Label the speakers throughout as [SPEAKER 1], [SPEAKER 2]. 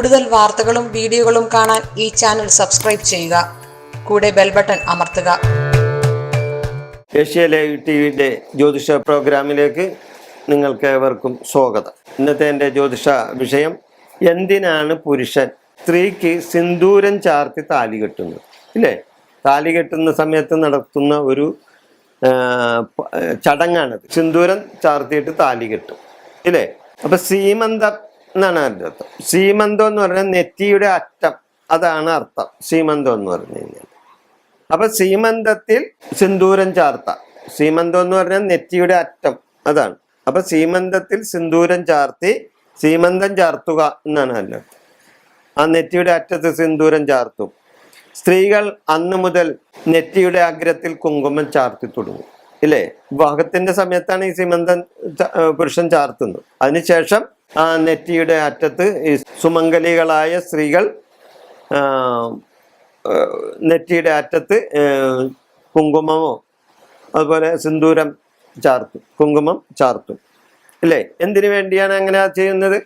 [SPEAKER 1] കൂടുതൽ വാർത്തകളും വീഡിയോകളും കാണാൻ ഈ ചാനൽ സബ്സ്ക്രൈബ് ചെയ്യുക. കൂടെ ബെൽ ബട്ടൺ അമർത്തുക.
[SPEAKER 2] ഏഷ്യ ലൈവ് ടി വിയുടെ ജ്യോതിഷ പ്രോഗ്രാമിലേക്ക് നിങ്ങൾക്ക് ഏവർക്കും സ്വാഗതം. ഇന്നത്തെ എന്റെ ജ്യോതിഷ വിഷയം എന്തിനാണ് പുരുഷൻ സ്ത്രീക്ക് സിന്ദൂരം ചാർത്തി താലി കെട്ടുന്നത്? ഇല്ലേ? താലി കെട്ടുന്ന സമയത്ത് നടത്തുന്ന ഒരു ചടങ്ങാണ് ചടങ്ങാണത്. സിന്ദൂരം ചാർത്തിയിട്ട് താലി കെട്ടും. ഇല്ലേ? അപ്പം സീമന്തം എന്നാണ് അതിന്റെ അർത്ഥം. സീമന്തം എന്ന് പറഞ്ഞാൽ നെറ്റിയുടെ അറ്റം. അതാണ് അർത്ഥം. സീമന്തം എന്ന് പറഞ്ഞു കഴിഞ്ഞാൽ. അപ്പൊ സീമന്തത്തിൽ സിന്ദൂരം ചാർത്ത. സീമന്തം എന്ന് പറഞ്ഞാൽ നെറ്റിയുടെ അറ്റം. അതാണ്. അപ്പൊ സീമന്തത്തിൽ സിന്ദൂരം ചാർത്തി സീമന്തം ചാർത്തുക എന്നാണ് അതിന്റെ അർത്ഥം. ആ നെറ്റിയുടെ അറ്റത്ത് സിന്ദൂരം ചാർത്തും. സ്ത്രീകൾ അന്ന് മുതൽ നെറ്റിയുടെ അഗ്രത്തിൽ കുങ്കുമം ചാർത്തി തുടങ്ങും. ഇല്ലേ? വിവാഹത്തിന്റെ സമയത്താണ് ഈ സീമന്തം പുരുഷൻ ചാർത്തുന്നത്. അതിനുശേഷം ആ നെറ്റിയുടെ അറ്റത്ത് സുമംഗലികളായ സ്ത്രീകൾ നെറ്റിയുടെ അറ്റത്ത് കുങ്കുമമോ അതുപോലെ സിന്ദൂരം ചാർത്തും കുങ്കുമം ചാർത്തും. ഇല്ലേ? എന്തിനു വേണ്ടിയാണ് അങ്ങനെ ചെയ്യുന്നത്?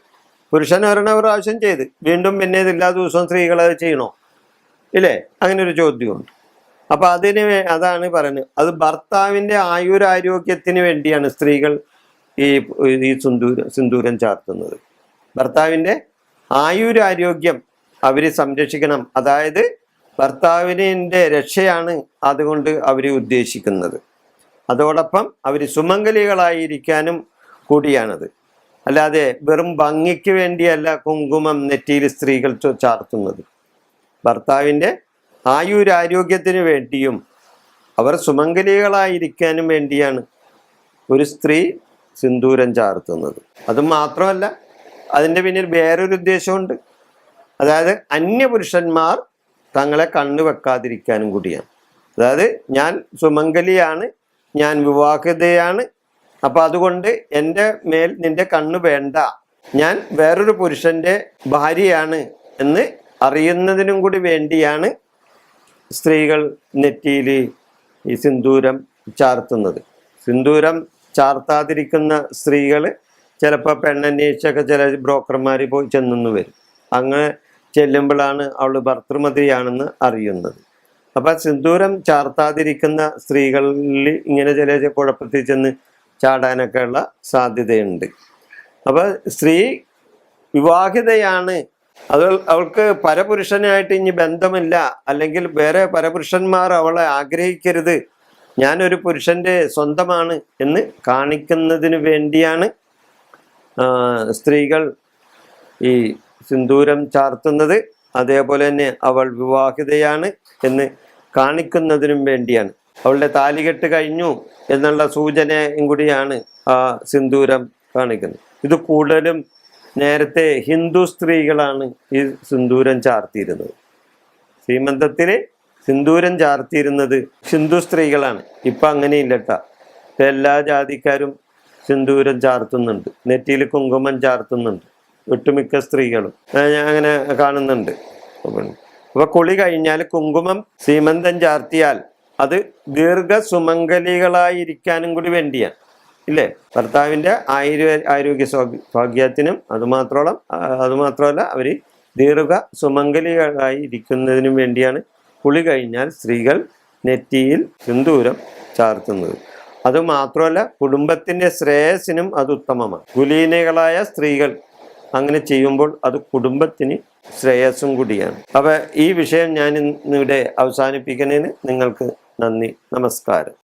[SPEAKER 2] പുരുഷൻ ഒരെണ്ണം പ്രാവശ്യം ചെയ്ത് വീണ്ടും പിന്നെ എല്ലാ ദിവസവും സ്ത്രീകൾ അത് ചെയ്യണോ? ഇല്ലേ? അങ്ങനെ ഒരു ചോദ്യമുണ്ട്. അപ്പൊ അതിന് അതാണ് പറയുന്നത്. അത് ഭർത്താവിന്റെ ആയുരാരോഗ്യത്തിന് വേണ്ടിയാണ് സ്ത്രീകൾ ഈ ഈ സിന്ദൂര സിന്ദൂരം ചാർത്തുന്നത്. ഭർത്താവിന്റെ ആയുരാരോഗ്യം അവർ സംരക്ഷിക്കണം. അതായത് ഭർത്താവിന്റെ രക്ഷയാണ് അതുകൊണ്ട് അവർ ഉദ്ദേശിക്കുന്നത്. അതോടൊപ്പം അവർ സുമംഗലികളായിരിക്കാനും കൂടിയാണത്. അല്ലാതെ വെറും ഭംഗിക്ക് വേണ്ടിയല്ല കുങ്കുമം നെറ്റിയിൽ സ്ത്രീകൾ ചാർത്തുന്നത്. ഭർത്താവിന്റെ ആയുരാരോഗ്യത്തിന് വേണ്ടിയും അവർ സുമംഗലികളായിരിക്കാനും വേണ്ടിയാണ്. ഒരു സ്ത്രീ സിന്ദൂരം ചാർത്തുന്നത്. അത് മാത്രമല്ല അതിന്റെ പിന്നിൽ വേറൊരു ഉദ്ദേശമുണ്ട് അതായത് അന്യപുരുഷന്മാർ തങ്ങളെ കണ്ണു വെക്കാതിരിക്കാനും കൂടിയാണ്. അതായത് ഞാൻ സുമംഗലിയാണ് ഞാൻ വിവാഹിതയാണ് അപ്പം അതുകൊണ്ട് എന്റെ മേൽ നിന്റെ കണ്ണ് വേണ്ട. ഞാൻ വേറൊരു പുരുഷന്റെ ഭാര്യയാണ് എന്ന് അറിയുന്നതിനും കൂടി വേണ്ടിയാണ് സ്ത്രീകൾ നെറ്റിയിൽ ഈ സിന്ദൂരം ചാർത്തുന്നത്. സിന്ദൂരം ചാർത്താതിരിക്കുന്ന സ്ത്രീകൾ ചിലപ്പോൾ പെണ്ണന്വേഷിച്ചൊക്കെ ചില ബ്രോക്കർമാർ പോയി ചെന്നു വരും. അങ്ങനെ ചെല്ലുമ്പോഴാണ് അവൾ ഭർത്തൃമതിയാണെന്ന് അറിയുന്നത്. അപ്പൊ സിന്ദൂരം ചാർത്താതിരിക്കുന്ന സ്ത്രീകളിൽ ഇങ്ങനെ ചില കുഴപ്പത്തിൽ ചെന്ന് ചാടാനൊക്കെ ഉള്ള സാധ്യതയുണ്ട്. അപ്പോൾ സ്ത്രീ വിവാഹിതയാണ്. അത് അവൾക്ക് പരപുരുഷനായിട്ട് ഇനി ബന്ധമില്ല. അല്ലെങ്കിൽ വേറെ പരപുരുഷന്മാർ അവളെ ആഗ്രഹിക്കരുത്. ഞാനൊരു പുരുഷന്റെ സ്വന്തമാണ് എന്ന് കാണിക്കുന്നതിന് വേണ്ടിയാണ് സ്ത്രീകൾ ഈ സിന്ദൂരം ചാർത്തുന്നത്. അതേപോലെ തന്നെ അവൾ വിവാഹിതയാണ് എന്ന് കാണിക്കുന്നതിനും വേണ്ടിയാണ്. അവളുടെ താലികെട്ട് കഴിഞ്ഞു എന്നുള്ള സൂചനയും കൂടിയാണ് ആ സിന്ദൂരം കാണിക്കുന്നത്. ഇത് കൂടുതലും നേരത്തെ ഹിന്ദു സ്ത്രീകളാണ് ഈ സിന്ദൂരം ചാർത്തിയിരുന്നത്. ശ്രീമന്തത്തിൽ സിന്ദൂരം ചാർത്തിയിരുന്നത് ഹിന്ദു സ്ത്രീകളാണ്. ഇപ്പം അങ്ങനെയില്ല കേട്ടാ ഇപ്പം എല്ലാ ജാതിക്കാരും സിന്ദൂരം ചാർത്തുന്നുണ്ട്. നെറ്റിയിൽ കുങ്കുമം ചാർത്തുന്നുണ്ട്. ഒട്ടുമിക്ക സ്ത്രീകളും. ഞാൻ അങ്ങനെ കാണുന്നുണ്ട്. അപ്പോൾ കുളി കഴിഞ്ഞാൽ കുങ്കുമം സീമന്തം ചാർത്തിയാൽ അത് ദീർഘ സുമംഗലികളായിരിക്കാനും കൂടി വേണ്ടിയാണ്. ഇല്ലേ? ഭർത്താവിന്റെ ആയുർ ആരോഗ്യ സൗഭാഗ്യത്തിനും അതുമാത്രോളം അതുമാത്രമല്ല അവർ ദീർഘ സുമംഗലികളായി ഇരിക്കുന്നതിനും വേണ്ടിയാണ് കുളി കഴിഞ്ഞാൽ സ്ത്രീകൾ നെറ്റിയിൽ സിന്ദൂരം ചാർത്തുന്നത്. അതുമാത്രമല്ല കുടുംബത്തിന്റെ ശ്രേയസിനും അത് ഉത്തമമാണ്. കുലീനകളായ സ്ത്രീകൾ അങ്ങനെ ചെയ്യുമ്പോൾ അത് കുടുംബത്തിന് ശ്രേയസ്സും കൂടിയാണ്. അപ്പോൾ ഈ വിഷയം ഞാൻ ഇന്നിവിടെ അവസാനിപ്പിക്കുന്നതിന് നിങ്ങൾക്ക് നന്ദി നമസ്കാരം.